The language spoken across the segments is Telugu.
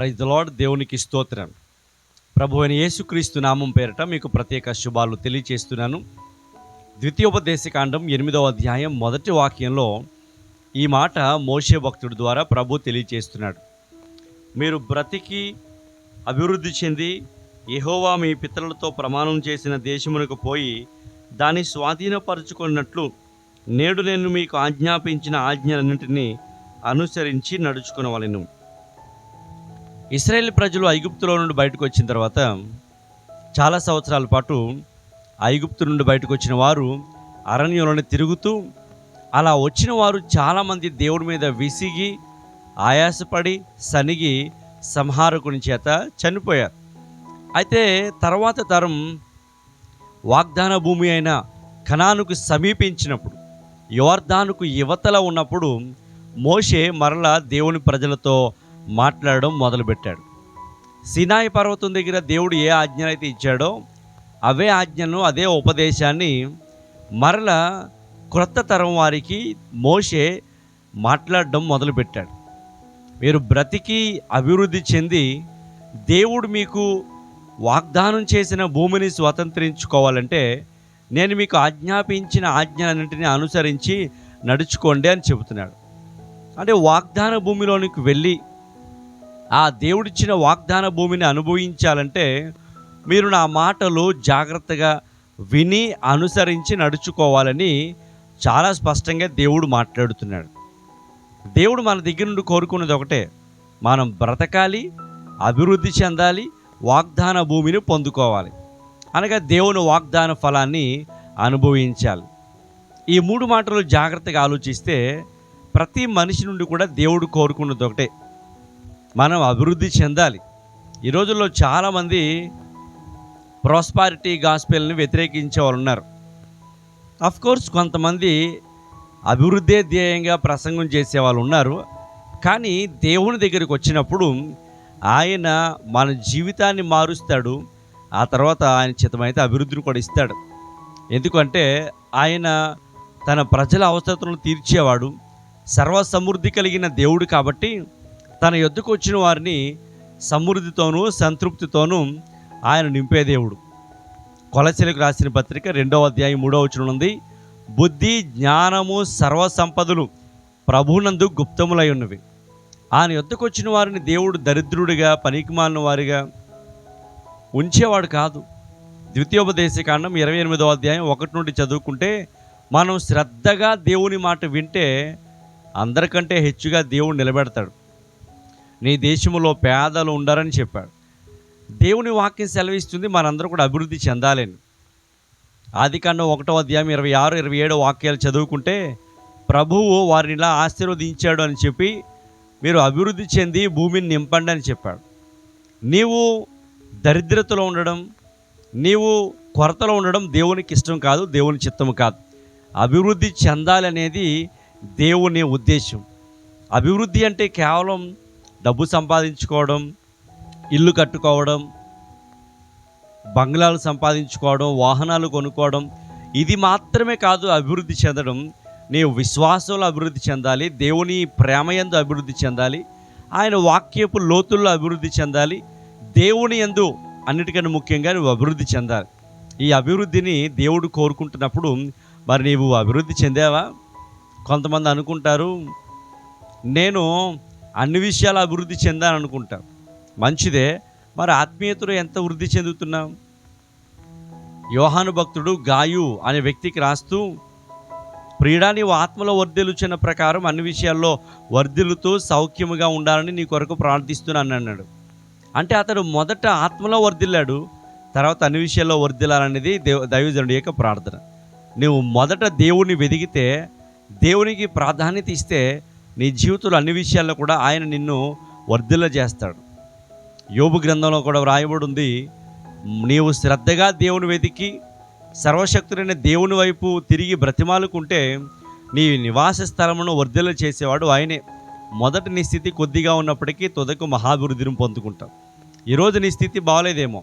ప్రైజ్ లార్డ్ దేవునికి స్తోత్రం. ప్రభు అయిన యేసుక్రీస్తు నామం పేరట మీకు ప్రత్యేక శుభాలు తెలియచేస్తున్నాను. ద్వితీయోపదేశకాండం ఎనిమిదవ అధ్యాయం మొదటి వాక్యంలో ఈ మాట మోషే భక్తుడి ద్వారా ప్రభు తెలియచేస్తున్నాడు. మీరు బ్రతికి అభివృద్ధి చెంది యహోవా మీ పితరులతో ప్రమాణం చేసిన దేశమునకు పోయి దాన్ని స్వాధీనపరుచుకున్నట్లు నేడు నేను మీకు ఆజ్ఞాపించిన ఆజ్ఞలన్నింటినీ అనుసరించి నడుచుకునవలెను. ఇస్రాయేల్ ప్రజలు ఐగుప్తులో నుండి బయటకు వచ్చిన తర్వాత చాలా సంవత్సరాల పాటు ఐగుప్తు నుండి బయటకు వచ్చిన వారు అరణ్యంలోనే తిరుగుతూ అలా వచ్చిన వారు చాలామంది దేవుడి మీద విసిగి ఆయాసపడి సనిగి సంహారకుని చేత చనిపోయారు. అయితే తర్వాత తరం వాగ్దాన భూమి అయిన కణానుకు సమీపించినప్పుడు యువర్ధానుకు యువతల ఉన్నప్పుడు మోషే మరలా దేవుని ప్రజలతో మాట్లాడడం మొదలుపెట్టాడు. సినాయి పర్వతం దగ్గర దేవుడు ఏ ఆజ్ఞలు అయితే ఇచ్చాడో అవే ఆజ్ఞను అదే ఉపదేశాన్ని మరల క్రొత్త తరం వారికి మోషే మాట్లాడడం మొదలుపెట్టాడు. మీరు బ్రతికి అభివృద్ధి చెంది దేవుడు మీకు వాగ్దానం చేసిన భూమిని స్వతంత్రించుకోవాలంటే నేను మీకు ఆజ్ఞాపించిన ఆజ్ఞలన్నింటినీ అనుసరించి నడుచుకోండి అని చెబుతున్నాడు. అంటే వాగ్దాన భూమిలోనికి వెళ్ళి ఆ దేవుడిచ్చిన వాగ్దాన భూమిని అనుభవించాలంటే మీరు నా మాటలు జాగ్రత్తగా విని అనుసరించి నడుచుకోవాలని చాలా స్పష్టంగా దేవుడు మాట్లాడుతున్నాడు. దేవుడు మన దగ్గర నుండి కోరుకున్నది ఒకటే మనం బ్రతకాలి అభివృద్ధి చెందాలి వాగ్దాన భూమిని పొందుకోవాలి. అనగా దేవుని వాగ్దాన ఫలాన్ని అనుభవించాలి. ఈ మూడు మాటలు జాగ్రత్తగా ఆలోచిస్తే ప్రతి మనిషి నుండి కూడా దేవుడు కోరుకున్నది ఒకటే. మనం అభివృద్ధి చెందాలి. ఈ రోజుల్లో చాలామంది ప్రాస్పారిటీ గాస్పెల్ని వ్యతిరేకించే వాళ్ళు ఉన్నారు. అఫ్ కోర్స్ కొంతమంది అభివృద్ధే ధ్యేయంగా ప్రసంగం చేసే వాళ్ళు ఉన్నారు. కానీ దేవుని దగ్గరికి వచ్చినప్పుడు ఆయన మన జీవితాన్ని మారుస్తాడు. ఆ తర్వాత ఆయన చిత్తమైతే అభివృద్ధిని కూడా ఇస్తాడు. ఎందుకంటే ఆయన తన ప్రజల అవసరతలను తీర్చేవాడు. సర్వ సమృద్ధి కలిగిన దేవుడు కాబట్టి తన యుద్ధకు వచ్చిన వారిని సమృద్ధితోనూ సంతృప్తితోనూ ఆయన నింపే దేవుడు. కొలసీలకు రాసిన పత్రిక రెండవ అధ్యాయం మూడవ వచనం ఉంది. బుద్ధి జ్ఞానము సర్వ సంపదలు ప్రభునందు గుప్తములై ఉన్నవి ఆయన యుద్ధకు వచ్చిన వారిని దేవుడు దరిద్రుడిగా పనికిమాలిన వారిగా ఉంచేవాడు కాదు. ద్వితీయోపదేశకాండం ఇరవై ఎనిమిదవ అధ్యాయం ఒకటి నుండి చదువుకుంటే మనం శ్రద్ధగా దేవుని మాట వింటే అందరికంటే హెచ్చుగా దేవుడు నిలబెడతాడు. నీ దేశంలో పేదలు ఉండరని చెప్పాడు. దేవుని వాక్యం సెలవిస్తుంది మనందరూ కూడా అభివృద్ధి చెందాలని. ఆది కాండం ఒకటో అధ్యాయం ఇరవై ఆరు ఇరవై ఏడో వాక్యాలు చదువుకుంటే ప్రభువు వారిని ఇలా ఆశీర్వదించాడు అని చెప్పి మీరు అభివృద్ధి చెంది భూమిని నింపండి అని చెప్పాడు. నీవు దరిద్రతలో ఉండడం నీవు కొరతలో ఉండడం దేవునికి ఇష్టం కాదు దేవుని చిత్తము కాదు. అభివృద్ధి చెందాలనేది దేవుని ఉద్దేశం. అభివృద్ధి అంటే కేవలం డబ్బు సంపాదించుకోవడం ఇల్లు కట్టుకోవడం బంగ్లాలు సంపాదించుకోవడం వాహనాలు కొనుక్కోవడం ఇది మాత్రమే కాదు అభివృద్ధి చెందడం. నీవు విశ్వాసంలో అభివృద్ధి చెందాలి దేవుని ప్రేమయందు అభివృద్ధి చెందాలి ఆయన వాక్యపు లోతుల్లో అభివృద్ధి చెందాలి దేవుని యందు అన్నిటికన్నా ముఖ్యంగా నువ్వు అభివృద్ధి చెందాలి. ఈ అభివృద్ధిని దేవుడు కోరుకుంటున్నప్పుడు మరి నీవు అభివృద్ధి చెందావా? కొంతమంది అనుకుంటారు నేను అన్ని విషయాలు అభివృద్ధి చెందాను మంచిదే. మరి ఆత్మీయతలో ఎంత వృద్ధి చెందుతున్నాం? యోహాను భక్తుడు గాయు అనే వ్యక్తికి రాస్తూ ప్రియుడా నీవు ఆత్మలో వర్ధిల్లుచున్న ప్రకారం అన్ని విషయాల్లో వర్ధిల్లుతూ సౌఖ్యముగా ఉండాలని నీ కొరకు ప్రార్థిస్తున్నాను అన్నాడు. అంటే అతడు మొదట ఆత్మలో వర్ధిల్లాడు తర్వాత అన్ని విషయాల్లో వర్ధిల్లాలనేది దేవ దైవజనుడి యొక్క ప్రార్థన. నువ్వు మొదట దేవుని వెదిగితే దేవునికి ప్రాధాన్యత ఇస్తే నీ జీవితంలో అన్ని విషయాల్లో కూడా ఆయన నిన్ను వర్ధిల్ల చేస్తాడు. యోబు గ్రంథంలో కూడా వ్రాయబడి ఉంది నీవు శ్రద్ధగా దేవుని వెతికి సర్వశక్తుడైన దేవుని వైపు తిరిగి బ్రతిమాలుకుంటే నీ నివాస స్థలమును వర్ధిల్ల చేసేవాడు ఆయనే. మొదటి నీ స్థితి కొద్దిగా ఉన్నప్పటికీ తుదకు మహాభివృద్ధిని పొందుకుంటావు. ఈరోజు నీ స్థితి బాగలేదేమో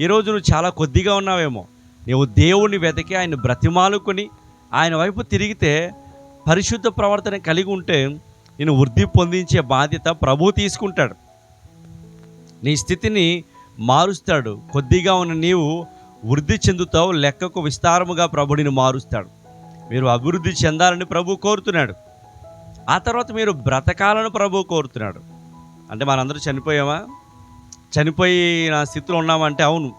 ఈరోజు నువ్వు చాలా కొద్దిగా ఉన్నావేమో. నీవు దేవుని వెతికి ఆయన బ్రతిమాలుకొని ఆయన వైపు తిరిగితే పరిశుద్ధ ప్రవర్తన కలిగి ఉంటే నేను వృద్ధి పొందించే బాధ్యత ప్రభు తీసుకుంటాడు. నీ స్థితిని మారుస్తాడు. కొద్దిగా ఉన్న నీవు వృద్ధి చెందుతావు లెక్కకు విస్తారముగా ప్రభుడిని మారుస్తాడు. మీరు అభివృద్ధి చెందాలని ప్రభు కోరుతున్నాడు. ఆ తర్వాత మీరు బ్రతకాలను ప్రభు కోరుతున్నాడు. అంటే మనందరూ చనిపోయామా? చనిపోయిన స్థితిలో ఉన్నామంటే అవును.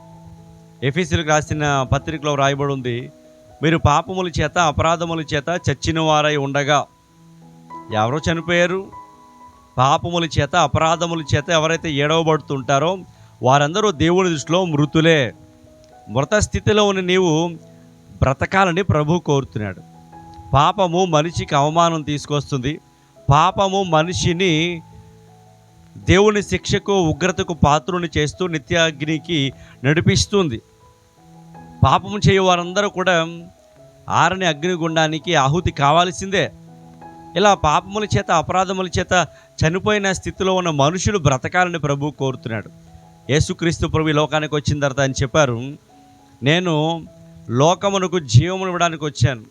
ఎఫీసీలకు రాసిన పత్రికలో రాయబడి ఉంది మీరు పాపముల చేత అపరాధముల చేత చచ్చిన వారై ఉండగా ఎవరో చనిపోయారు? పాపముల చేత అపరాధముల చేత ఎవరైతే ఏడవబడుతుంటారో వారందరూ దేవుని దృష్టిలో మృతులే. మృత స్థితిలో ఉన్న నీవు బ్రతకాలని ప్రభు కోరుతున్నాడు. పాపము మనిషికి అవమానం తీసుకొస్తుంది. పాపము మనిషిని దేవుని శిక్షకు ఉగ్రతకు పాత్రుని చేస్తూ నిత్యాగ్నికి నడిపిస్తుంది. పాపము చేయు వారందరూ కూడా ఆరని అగ్నిగుండానికి ఆహుతి కావాల్సిందే. ఇలా పాపముల చేత అపరాధముల చేత చనిపోయిన స్థితిలో ఉన్న మనుషులు బ్రతకాలని ప్రభు కోరుతున్నాడు. యేసుక్రీస్తు ప్రభు ఈ లోకానికి వచ్చిన తర్వాత అని చెప్పారు నేను లోకమునకు జీవమును ఇవ్వడానికి వచ్చాను.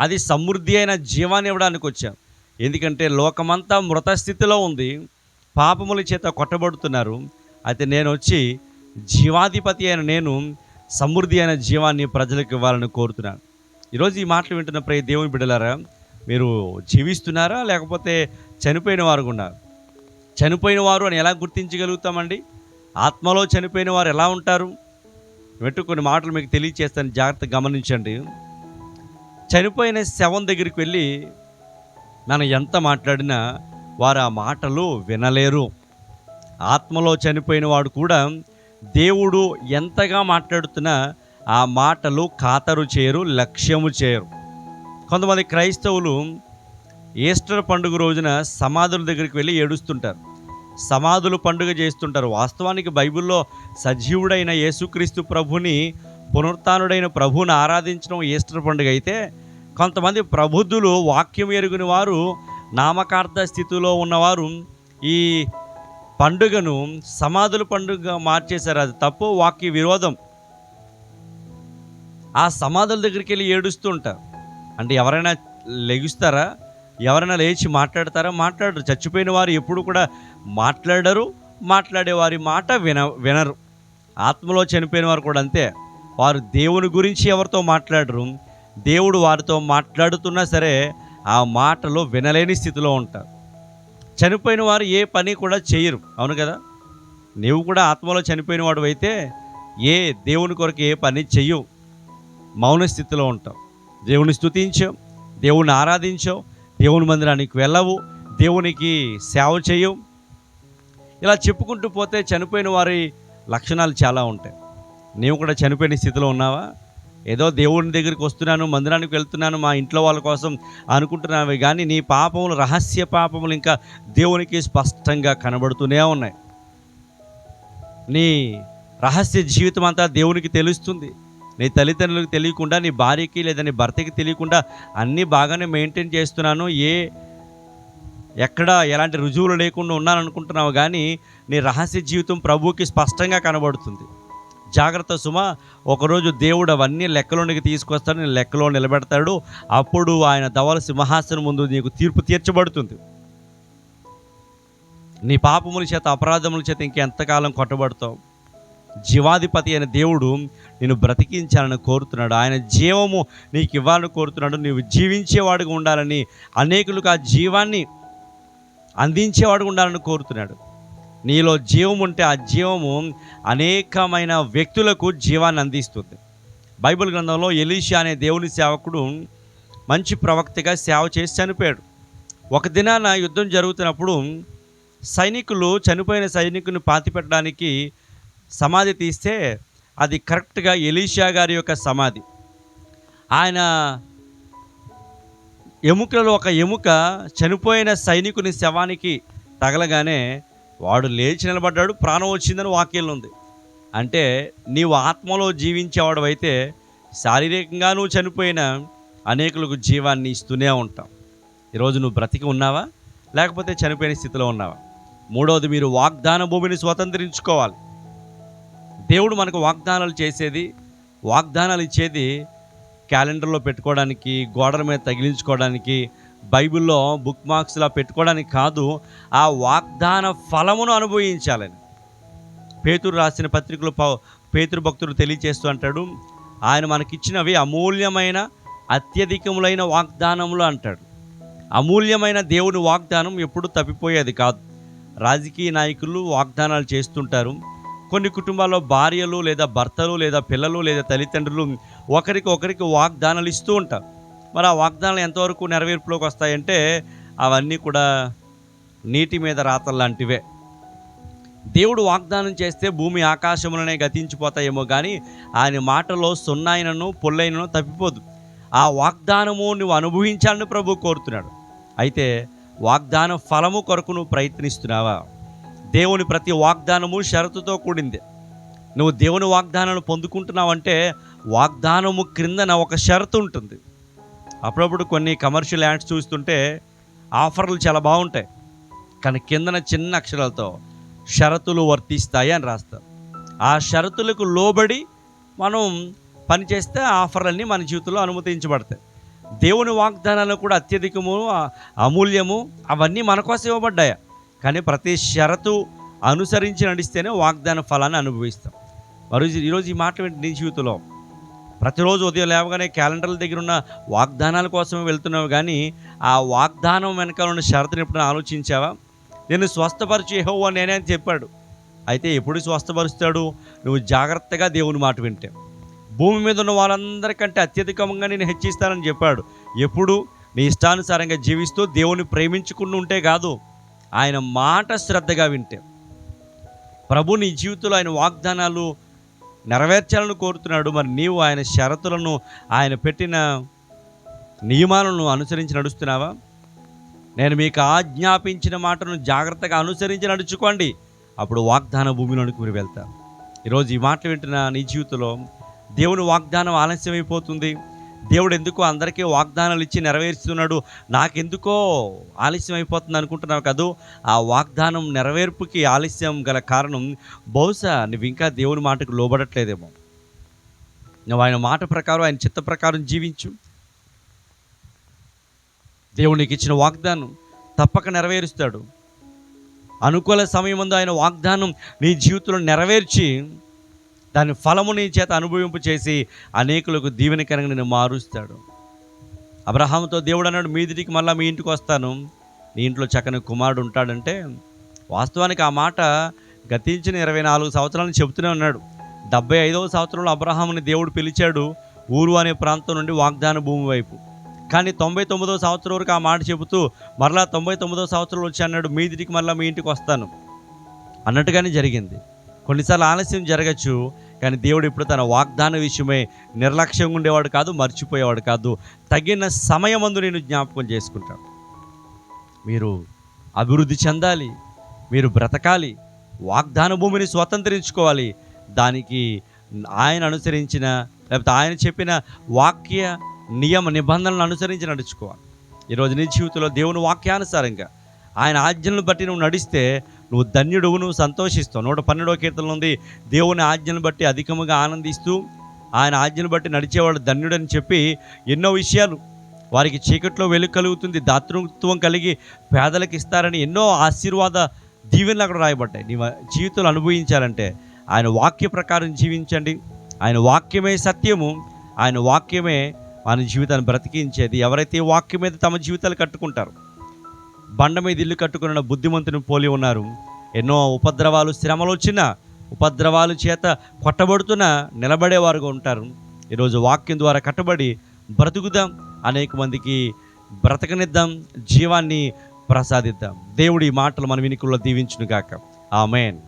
అది సమృద్ధి అయిన జీవాన్ని ఇవ్వడానికి వచ్చాను. ఎందుకంటే లోకమంతా మృత స్థితిలో ఉంది. పాపముల చేత కొట్టబడుతున్నారు. అయితే నేను వచ్చి జీవాధిపతి అయిన నేను సమృద్ధి అయిన జీవాన్ని ప్రజలకు ఇవ్వాలని కోరుతున్నాను. ఈరోజు ఈ మాటలు వింటున్న ప్రియ దేవుని బిడలారా మీరు జీవిస్తున్నారా లేకపోతే చనిపోయిన వారు ఉన్నారు? చనిపోయిన వారు అని ఎలా గుర్తించగలుగుతామండి? ఆత్మలో చనిపోయిన వారు ఎలా ఉంటారు? వెంటూ కొన్ని మాటలు మీకు తెలియచేస్తాను. జాగ్రత్తగా గమనించండి. చనిపోయిన శవం దగ్గరికి వెళ్ళి మనం ఎంత మాట్లాడినా వారు ఆ మాటలు వినలేరు. ఆత్మలో చనిపోయిన వాడు కూడా దేవుడు ఎంతగా మాట్లాడుతున్నా ఆ మాటలు ఖాతరు చేయరు లక్ష్యము చేయరు. కొంతమంది క్రైస్తవులు ఈస్టర్ పండుగ రోజున సమాధుల దగ్గరికి వెళ్ళి ఏడుస్తుంటారు. సమాధులు పండుగ చేస్తుంటారు. వాస్తవానికి బైబిల్లో సజీవుడైన యేసుక్రీస్తు ప్రభుని పునరుత్నుడైన ప్రభుని ఆరాధించడం ఈస్టర్ పండుగ అయితే కొంతమంది ప్రబుద్ధులు వాక్యం ఎరుగుని వారు నామకార్థ స్థితిలో ఉన్నవారు ఈ పండుగను సమాధుల పండుగ మార్చేశారు. అది తప్పు వాక్య విరోధం. ఆ సమాధుల దగ్గరికి వెళ్ళి ఏడుస్తూ ఉంటారు. అంటే ఎవరైనా లెగుస్తారా? ఎవరైనా లేచి మాట్లాడతారా? మాట్లాడరు. చచ్చిపోయిన వారు ఎప్పుడు కూడా మాట్లాడరు మాట్లాడే వారి మాట విన వినరు. ఆత్మలో చనిపోయిన వారు కూడా అంతే. వారు దేవుని గురించి ఎవరితో మాట్లాడరు? దేవుడు వారితో మాట్లాడుతున్నా సరే ఆ మాటలు వినలేని స్థితిలో ఉంటారు. చనిపోయిన వారు ఏ పని కూడా చేయరు. అవును కదా? నీవు కూడా ఆత్మలో చనిపోయిన వాడు అయితే ఏ దేవుని కొరకు ఏ పని చెయ్యవు. మౌన స్థితిలో ఉంటావు. దేవుని స్థుతించాం దేవుని ఆరాధించాం దేవుని మందిరానికి వెళ్ళవు దేవునికి సేవ చేయవు ఇలా చెప్పుకుంటూ పోతే చనిపోయిన వారి లక్షణాలు చాలా ఉంటాయి. నీవు కూడా చనిపోయిన స్థితిలో ఉన్నావా? ఏదో దేవుని దగ్గరికి వస్తున్నాను మందిరానికి వెళ్తున్నాను మా ఇంట్లో వాళ్ళ కోసం అనుకుంటున్నావి కానీ నీ పాపములు రహస్య పాపములు ఇంకా దేవునికి స్పష్టంగా కనబడుతూనే ఉన్నాయి. నీ రహస్య జీవితం అంతా దేవునికి తెలుస్తుంది. నీ తల్లిదండ్రులకు తెలియకుండా నీ భార్యకి లేదా నీ భర్తకి తెలియకుండా అన్నీ బాగానే మెయింటైన్ చేస్తున్నాను. ఏ ఎక్కడ ఎలాంటి రుజువులు లేకుండా ఉన్నాను అనుకుంటున్నావు కానీ నీ రహస్య జీవితం ప్రభువుకి స్పష్టంగా కనబడుతుంది. జాగ్రత్త సుమ ఒకరోజు దేవుడు అవన్నీ లెక్కలోనికి తీసుకొస్తాడు నేను లెక్కలో నిలబెడతాడు. అప్పుడు ఆయన ధవల సింహాసనం ముందు నీకు తీర్పు తీర్చబడుతుంది. నీ పాపముల చేత అపరాధముల చేత ఇంకెంతకాలం కొట్టబడతావు? జీవాధిపతి అయిన దేవుడు నేను బ్రతికించాలని కోరుతున్నాడు. ఆయన జీవము నీకు ఇవ్వాలని కోరుతున్నాడు. నీవు జీవించేవాడుగా ఉండాలని అనేకులకు ఆ జీవాన్ని అందించేవాడుగా ఉండాలని కోరుతున్నాడు. నీలో జీవం ఉంటే ఆ జీవము అనేకమైన వ్యక్తులకు జీవాన్ని అందిస్తుంది. బైబిల్ గ్రంథంలో ఎలీషా అనే దేవుని సేవకుడు మంచి ప్రవక్తగా సేవ చేసి చనిపోయాడు. ఒక దినాన యుద్ధం జరుగుతున్నప్పుడు సైనికులు చనిపోయిన సైనికుని పాతిపెట్టడానికి సమాధి తీస్తే అది కరెక్ట్గా ఎలీషియా గారి యొక్క సమాధి. ఆయన ఎముకలలో ఒక ఎముక చనిపోయిన సైనికుని శవానికి తగలగానే వాడు లేచి నిలబడ్డాడు ప్రాణం వచ్చిందని వాక్యం ఉంది. అంటే నీవు ఆత్మలో జీవించేవాడు అయితే శారీరకంగా నువ్వు చనిపోయిన అనేకులకు జీవాన్ని ఇస్తూనే ఉంటావు ఈరోజు నువ్వు బ్రతికి ఉన్నావా? లేకపోతే చనిపోయిన స్థితిలో ఉన్నావా? మూడవది మీరు వాగ్దాన భూమిని స్వతంత్రించుకోవాలి. దేవుడు మనకు వాగ్దానాలు చేసేది వాగ్దానాలు ఇచ్చేది క్యాలెండర్లో పెట్టుకోవడానికి గోడల మీద తగిలించుకోవడానికి బైబిల్లో బుక్ మార్క్స్లా పెట్టుకోవడానికి కాదు ఆ వాగ్దాన ఫలమును అనుభవించాలని. పేతురు రాసిన పత్రికలు ప- పేతురు భక్తుడు తెలియచేస్తూ అంటాడు ఆయన మనకిచ్చినవి అమూల్యమైన అత్యధికములైన వాగ్దానములు అంటాడు. అమూల్యమైన దేవుని వాగ్దానం ఎప్పుడు తప్పిపోయేది కాదు. రాజకీయ నాయకులు వాగ్దానాలు చేస్తుంటారు కొన్ని కుటుంబాల్లో భార్యలు లేదా భర్తలు లేదా పిల్లలు లేదా తల్లిదండ్రులు ఒకరికి ఒకరికి వాగ్దానాలు ఇస్తూ ఉంటారు. మరి ఆ వాగ్దానాలు ఎంతవరకు నెరవేర్పులోకి వస్తాయంటే అవన్నీ కూడా నీటి మీద రాతలు లాంటివే. దేవుడు వాగ్దానం చేస్తే భూమి ఆకాశములనే గతించిపోతాయేమో కానీ ఆయన మాటలో సున్నాయినను పొల్లైనను తప్పిపోదు. ఆ వాగ్దానము నువ్వు అనుభవించాలని ప్రభు కోరుతున్నాడు. అయితే వాగ్దాన ఫలము కొరకు నువ్వు ప్రయత్నిస్తున్నావా? దేవుని ప్రతి వాగ్దానము షరతుతో కూడింది. నువ్వు దేవుని వాగ్దానాలు పొందుకుంటున్నావంటే వాగ్దానము క్రిందన ఒక షరతు ఉంటుంది. అప్పుడప్పుడు కొన్ని కమర్షియల్ యాడ్స్ చూస్తుంటే ఆఫర్లు చాలా బాగుంటాయి. కానీ కిందన చిన్న అక్షరాలతో షరతులు వర్తిస్తాయి అని రాస్తారు. ఆ షరతులకు లోబడి మనం పనిచేస్తే ఆఫర్లన్నీ మన జీవితంలో అనుమతించబడతాయి. దేవుని వాగ్దానాలు కూడా అత్యధికము అమూల్యము అవన్నీ మన కోసం ఇవ్వబడ్డాయి? కానీ ప్రతి షరతు అనుసరించి నడిస్తేనే వాగ్దాన ఫలాన్ని అనుభవిస్తాం. మరోజు ఈరోజు ఈ మాట వింటే నీ జీవితంలో ప్రతిరోజు ఉదయం లేవగానే క్యాలెండర్ల దగ్గర ఉన్న వాగ్దానాల కోసమే వెళ్తున్నావు కానీ ఆ వాగ్దానం వెనకాల ఉన్న షరతుని ఎప్పుడైనా ఆలోచించావా? నేను స్వస్థపరిచే యెహోవా నేనే అని చెప్పాడు. అయితే ఎప్పుడు స్వస్థపరుస్తాడు? నువ్వు జాగ్రత్తగా దేవుని మాట వింటే. భూమి మీద ఉన్న వాళ్ళందరికంటే అత్యధికంగా నేను హెచ్చిస్తానని చెప్పాడు. ఎప్పుడు? నీ ఇష్టానుసారంగా జీవిస్తూ దేవుని ప్రేమించుకుని ఉంటే కాదు. ఆయన మాట శ్రద్ధగా వింటే. ప్రభు నీ జీవితంలో ఆయన వాగ్దానాలు నెరవేర్చాలని కోరుతున్నాడు. మరి నీవు ఆయన షరతులను ఆయన పెట్టిన నియమాలను అనుసరించి నడుస్తున్నావా? నేను మీకు ఆజ్ఞాపించిన మాటను జాగ్రత్తగా అనుసరించి నడుచుకోండి. అప్పుడు వాగ్దాన భూమిలోనికి మీరు వెళ్తారు ఈరోజు ఈ మాటలు వింటున్న నీ జీవితంలో దేవుని వాగ్దానం ఆలస్యమైపోతుంది. దేవుడు ఎందుకో అందరికీ వాగ్దానాలు ఇచ్చి నెరవేరుస్తున్నాడు. నాకెందుకో ఆలస్యం అయిపోతుంది అనుకుంటున్నావు కదూ? ఆ వాగ్దానం నెరవేర్పుకి ఆలస్యం గల కారణం బహుశా నువ్వు ఇంకా దేవుని మాటకు లోబడట్లేదేమో. నువ్వు ఆయన మాట ప్రకారం ఆయన చిత్త ప్రకారం జీవించు. దేవునికి ఇచ్చిన వాగ్దానం తప్పక నెరవేరుస్తాడు. అనుకూల సమయం ముందు ఆయన వాగ్దానం నీ జీవితంలో నెరవేర్చి దాని ఫలము నీ చేత అనుభవింపు చేసి అనేకులకు దీవెనకరంగా నేను మారుస్తాడు. అబ్రహాంతో దేవుడు అన్నాడు మీదిటికి మళ్ళీ మీ ఇంటికి వస్తాను. నీ ఇంట్లో చక్కని కుమారుడు ఉంటాడంటే వాస్తవానికి ఆ మాట గతించిన ఇరవై నాలుగు సంవత్సరాలను చెబుతూనే ఉన్నాడు. డెబ్బై ఐదవ సంవత్సరంలో అబ్రహాంని దేవుడు పిలిచాడు ఊరు అనే ప్రాంతం నుండి వాగ్దాన భూమి వైపు. కానీ తొంభై తొమ్మిదో సంవత్సరం వరకు ఆ మాట చెబుతూ మరలా తొంభై తొమ్మిదో సంవత్సరం వచ్చి అన్నాడు మీదిటికి మళ్ళీ మీ ఇంటికి వస్తాను. అన్నట్టుగానే జరిగింది. కొన్నిసార్లు ఆలస్యం జరగచ్చు కానీ దేవుడు ఇప్పుడు తన వాగ్దాన విషయమై నిర్లక్ష్యంగా ఉండేవాడు కాదు మర్చిపోయేవాడు కాదు. తగిన సమయమందు నేను జ్ఞాపకం చేసుకుంటాను. మీరు అభివృద్ధి చెందాలి మీరు బ్రతకాలి వాగ్దాన భూమిని స్వతంత్రించుకోవాలి. దానికి ఆయన అనుసరించిన లేకపోతే ఆయన చెప్పిన వాక్య నియమ నిబంధనలను అనుసరించి నడుచుకోవాలి. ఈరోజు నీ జీవితంలో దేవుని వాక్యానుసారంగా ఆయన ఆజ్ఞలను బట్టి నువ్వు నడిస్తే నువ్వు ధన్యుడువు నువ్వు సంతోషిస్తావు. నూట పన్నెండవ కీర్తనలు ఉంది దేవుని ఆజ్ఞను బట్టి అధికముగా ఆనందిస్తూ ఆయన ఆజ్ఞను బట్టి నడిచేవాడు ధన్యుడని చెప్పి ఎన్నో విషయాలు. వారికి చీకట్లో వెలుగు కలుగుతుంది దాతృత్వం కలిగి పేదలకు ఇస్తారని ఎన్నో ఆశీర్వాద దీవెనలు అక్కడ రాయబడ్డాయి. నీ జీవితంలో అనుభవించాలంటే ఆయన వాక్య ప్రకారం జీవించండి. ఆయన వాక్యమే సత్యము. ఆయన వాక్యమే మన జీవితాన్ని బ్రతికించేది. ఎవరైతే ఈ వాక్యం మీద తమ జీవితాలు కట్టుకుంటారు బండ మీద ఇల్లు కట్టుకున్న బుద్ధిమంతుని పోలి ఉన్నారు. ఎన్నో ఉపద్రవాలు శ్రమలు వచ్చినా ఉపద్రవాలు చేత కొట్టబడుతున్న నిలబడేవారుగా ఉంటారు. ఈరోజు వాక్యం ద్వారా కట్టబడి బ్రతుకుదాం. అనేక మందికి బ్రతకనిద్దాం. జీవాన్ని ప్రసాదిద్దాం. దేవుడి మాటలు మన వినికుల్లో దీవించును గాక ఆమెన్.